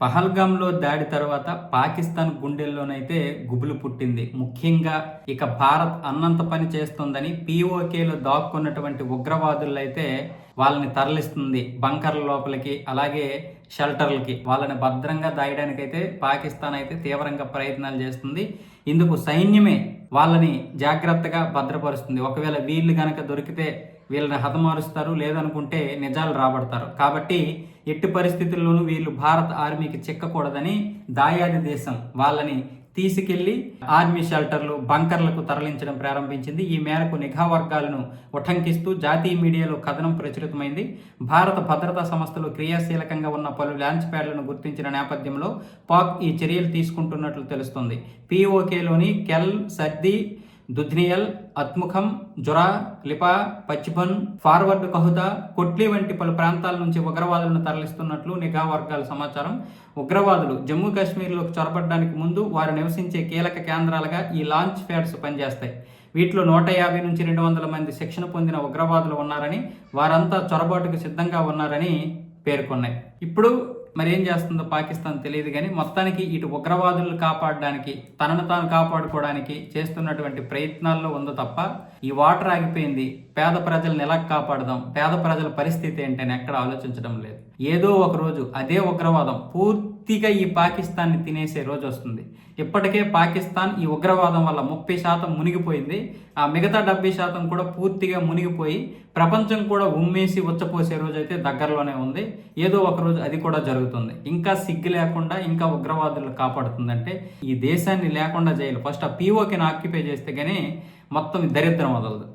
పహల్గామ్లో దాడి తర్వాత పాకిస్తాన్ గుండెల్లోనైతే గుబులు పుట్టింది. ముఖ్యంగా ఇక భారత్ అన్నంత పని చేస్తుందని పీఓకేలో దాక్కున్నటువంటి ఉగ్రవాదులైతే వాళ్ళని తరలిస్తుంది బంకర్ల లోపలికి అలాగే షెల్టర్లకి. వాళ్ళని భద్రంగా దాయడానికైతే పాకిస్తాన్ అయితే తీవ్రంగా ప్రయత్నాలు చేస్తుంది. ఇందుకు సైన్యమే వాళ్ళని జాగ్రత్తగా భద్రపరుస్తుంది. ఒకవేళ వీళ్ళు కనుక దొరికితే వీళ్ళని హతమారుస్తారు లేదనుకుంటే నిజాలు రాబడతారు. కాబట్టి ఎట్టి పరిస్థితుల్లోనూ వీళ్ళు భారత ఆర్మీకి చిక్కకూడదని దాయాది దేశం వాళ్ళని తీసుకెళ్ళి ఆర్మీ షెల్టర్లు బంకర్లకు తరలించడం ప్రారంభించింది. ఈ మేరకు నిఘా వర్గాలను ఉటంకిస్తూ జాతీయ మీడియాలో కథనం ప్రచురితమైంది. భారత భద్రతా సంస్థలు క్రియాశీలకంగా ఉన్న పలు లాంచ్ ప్యాడ్లను గుర్తించిన నేపథ్యంలో పాక్ ఈ చర్యలు తీసుకుంటున్నట్లు తెలుస్తోంది. పీఓకేలోని కెల్ సర్ది దుధ్నియల్ అత్ముఖం జొరా లిపా పచ్చిబన్ ఫార్వర్డ్ కహుదా కొట్లీ వంటి పలు ప్రాంతాల నుంచి ఉగ్రవాదులను తరలిస్తున్నట్లు నిఘా వర్గాల సమాచారం. ఉగ్రవాదులు జమ్మూ కాశ్మీర్లోకి చొరబడడానికి ముందు వారు నివసించే కీలక కేంద్రాలుగా ఈ లాంచ్ ప్యాడ్స్ పనిచేస్తాయి. వీటిలో నూట యాభై నుంచి రెండు వందల మంది శిక్షణ పొందిన ఉగ్రవాదులు ఉన్నారని వారంతా చొరబాటుకు సిద్ధంగా ఉన్నారని పేర్కొన్నాయి. ఇప్పుడు మరి ఏం చేస్తుందో పాకిస్తాన్ తెలియదు కానీ మొత్తానికి ఇటు ఉగ్రవాదులను కాపాడడానికి తనను తాను కాపాడుకోవడానికి చేస్తున్నటువంటి ప్రయత్నాల్లో ఉందో తప్ప ఈ వాటర్ ఆగిపోయింది. పేద ప్రజలను ఎలా కాపాడదాం? పేద ప్రజల పరిస్థితి ఏంటని ఎక్కడ ఆలోచించడం లేదు. ఏదో ఒక రోజు అదే ఉగ్రవాదం పూర్తిగా ఈ పాకిస్తాన్ని తినేసే రోజు వస్తుంది. ఇప్పటికే పాకిస్తాన్ ఈ ఉగ్రవాదం వల్ల ముప్పై శాతం మునిగిపోయింది. ఆ మిగతా డెబ్బై శాతం కూడా పూర్తిగా మునిగిపోయి ప్రపంచం కూడా ఉమ్మేసి ఉచ్చపోసే రోజు అయితే దగ్గరలోనే ఉంది. ఏదో ఒక రోజు అది కూడా జరుగుతుంది. ఇంకా సిగ్గు లేకుండా ఇంకా ఉగ్రవాదులు కాపాడుతుందంటే ఈ దేశాన్ని లేకుండా చేయాలి ఫస్ట్ ఆ పీఓకిని ఆక్యుపై చేస్తే కానీ మొత్తం దరిద్రం వదలదు.